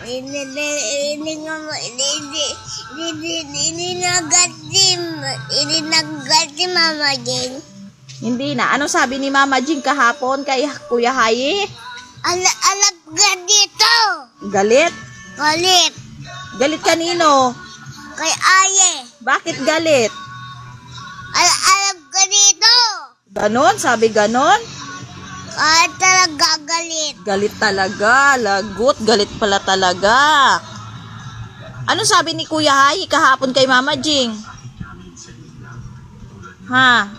Ini ini ngomong ini ini ini ini ini nagatim ini nagatim mama Jing. Hindi na. Ano sabi ni Mama Jing kahapon kay Kuya Hayi? Ala alag ka dito. Galit? Galit Galit kanino? kay Aye. Bakit galit? Ala alag ka dito. Ganon? Sabi ganon? Kahit talaga galit. Galit talaga. Lagot. Galit pala talaga. Ano sabi ni Kuya Hayi kahapon kay Mama Jing? Ha?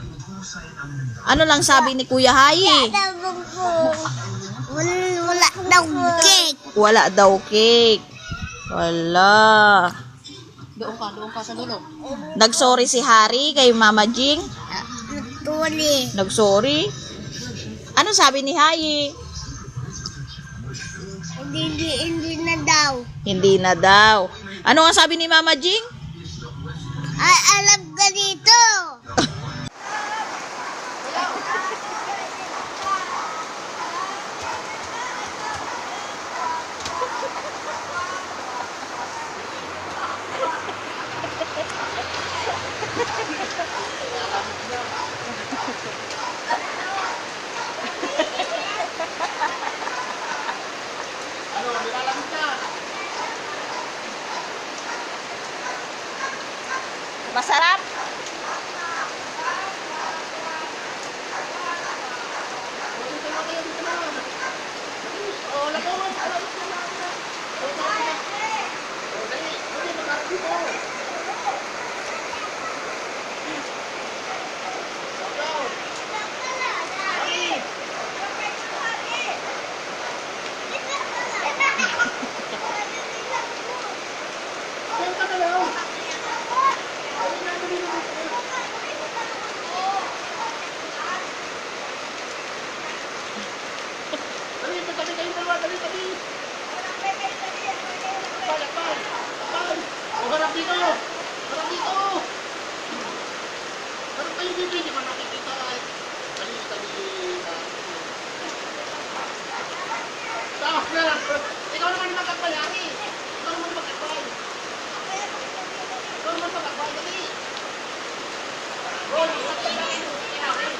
Ano lang sabi ni Kuya ko. Wala, wala daw cake. Wala daw cake. Wala. Doon ka, doon ka sa dulo. Nagsorry si Hari kay Mama Jing. Tuli. Nagsorry. Ano sabi ni Hayi? Hindi, hindi, hindi na daw. Hindi na daw. Ano ang sabi ni Mama Jing? Ay, alam ka dito. Masarap? Harap dito! Harap dito! Harap kayo dito, hindi man nakikita ay. Dali, dali. Taas na lang. Ikaw naman magkakbayari. Ikaw naman magkakbay. Ikaw naman magkakbay. Dali. Roll, magkakbay. Kinakin.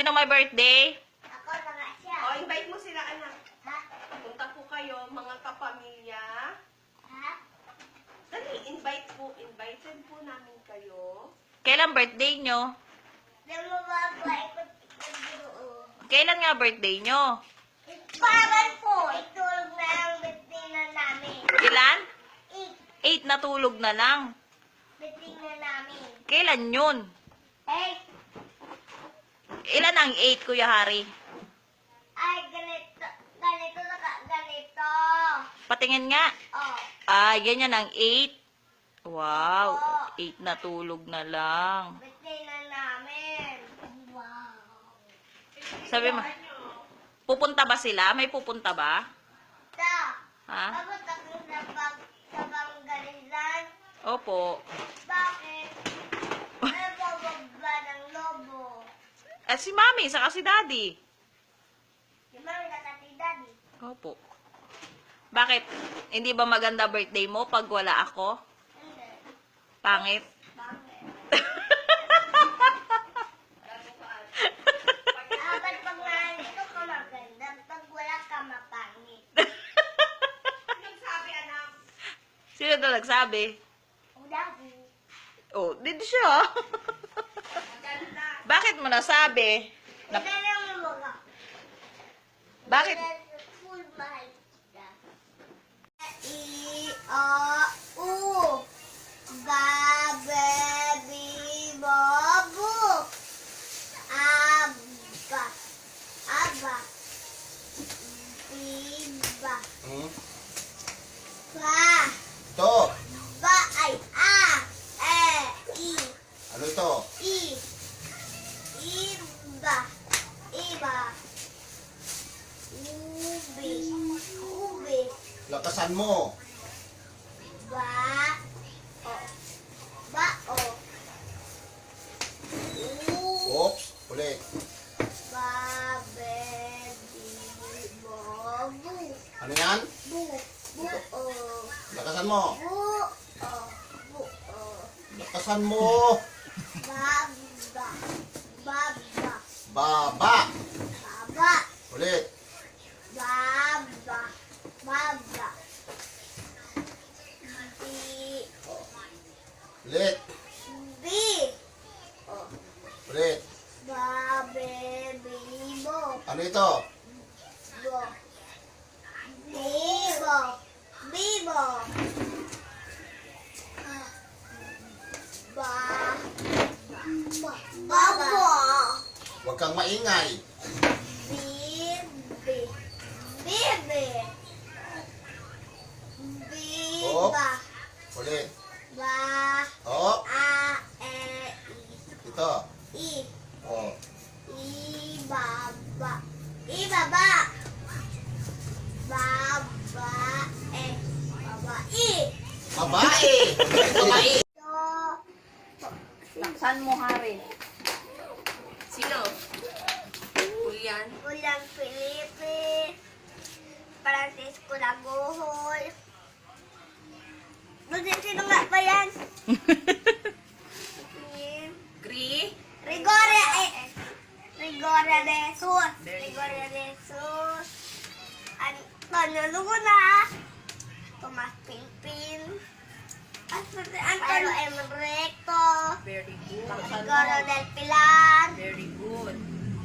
Sino may birthday? Ako na nga siya. O, invite mo sila, anak. Ha? Punta po kayo, mga kapamilya. Ha? Dali, invite po, invited po namin kayo. Kailan birthday nyo? Kailan nga birthday nyo? Parang po, itulog na ang bitina namin. Ilan? Ik, 8 na tulog na lang. bitina namin. Kailan yun? Eh, Ilan ang 8, Kuya Hari? ay, ganito, ganito na ganito. Patingin nga. Oh, Ah, ganyan ang 8. Wow, 8 na tulog na lang. bitina namin. Wow. Sabi mo, pupunta ba sila? May pupunta ba? Ta, Ha? papunta ko sa pag, sa. Opo. Bakit? Ano ba babba ng lobo? At si Mami, saka si Daddy. Di ba may nakati daddy? Opo. Bakit? Hindi ba maganda birthday mo pag wala ako? Hindi. Pangit? Ah, ba't pag nandito ka maganda, pag wala ka mapangit? Nagsabi, anak. Sino na nagsabi? O daddy. Oh, dito siya. Bakit mo nasabi? Na, bakit? I, O, U, Ba, Lakasan mo. Baba. Baba. Baba. Baba. Ulit. Baba. Baba. Bi. Ulit. Bi. Ulit. Babe. Bibo. Ano ito? Bo. Bibo. Bibo. Ba. Ba. Baba. Huwag maingay. Bibi. Bibi. Oh. Biba. Ulit. Ba. Oh. A. E. Ito. I. I. Oh. Ibaba. Ibaba. Baba. E. Baba. I. Babae. Babae. Do. Laksan mo, Hari. Francisco Lagohol. Buti sino nga ba yan? Gri? Rigoria eh. Rigoria de Sus. Very Rigoria de Sus. Antonio Luna. Tomas Pimpin. Antonio M. Recto. Very good. Rigorio del Pilar. Very good.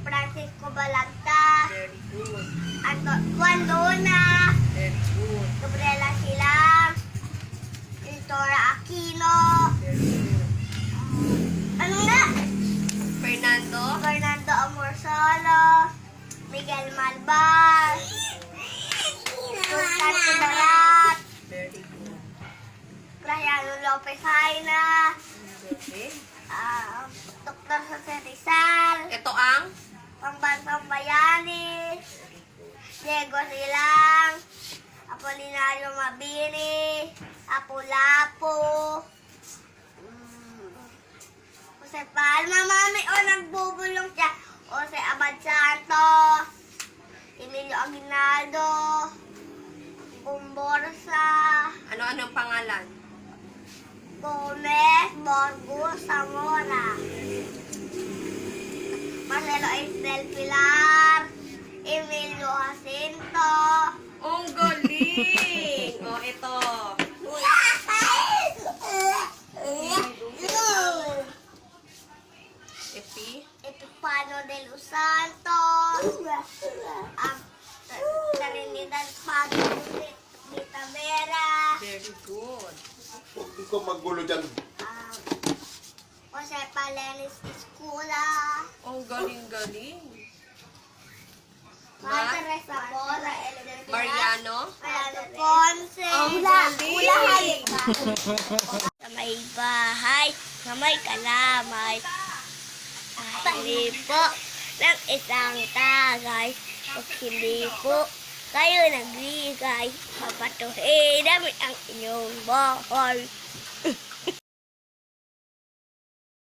Francisco Balagta. Very good. Anto Juan Luna. Very good. Gabriela Silang. Iltora Aquino. Very good. Ano nga? Fernando? Fernando Amorsolo. Miguel Malbar. Sultan Ibarat. Very good. Graciano Lopez Haina. Okay. ah, Dr. Jose Rizal. Ito ang? Pambansang Bayani. Diego Silang. Apolinario Mabini. Apu-Lapu. Mm. Jose Palma, mami. O, nagbubulong siya. Jose Abad Santos. Emilio Aguinaldo. Bumborsa. Ano-anong pangalan? Gomez Borgus Zamora. Marcelo Estel Pilar. Emilio Jacinto. Ang galing! o, ito. Epi? Epipano de los Santos. Ang Trinidad Padre de Tavera. Very good. Huwag ko magulo dyan. Jose Palenis Escula. Ang galing-galing. Madre Teresa Bora. Mariano? Mariano Ponce. Ang Ula- galing! Ulahan. Sa may bahay, sa may kalamay. Hindi po ng isang tagay. Pag hindi po kayo nagbigay, papatuhin namin ang inyong bahay.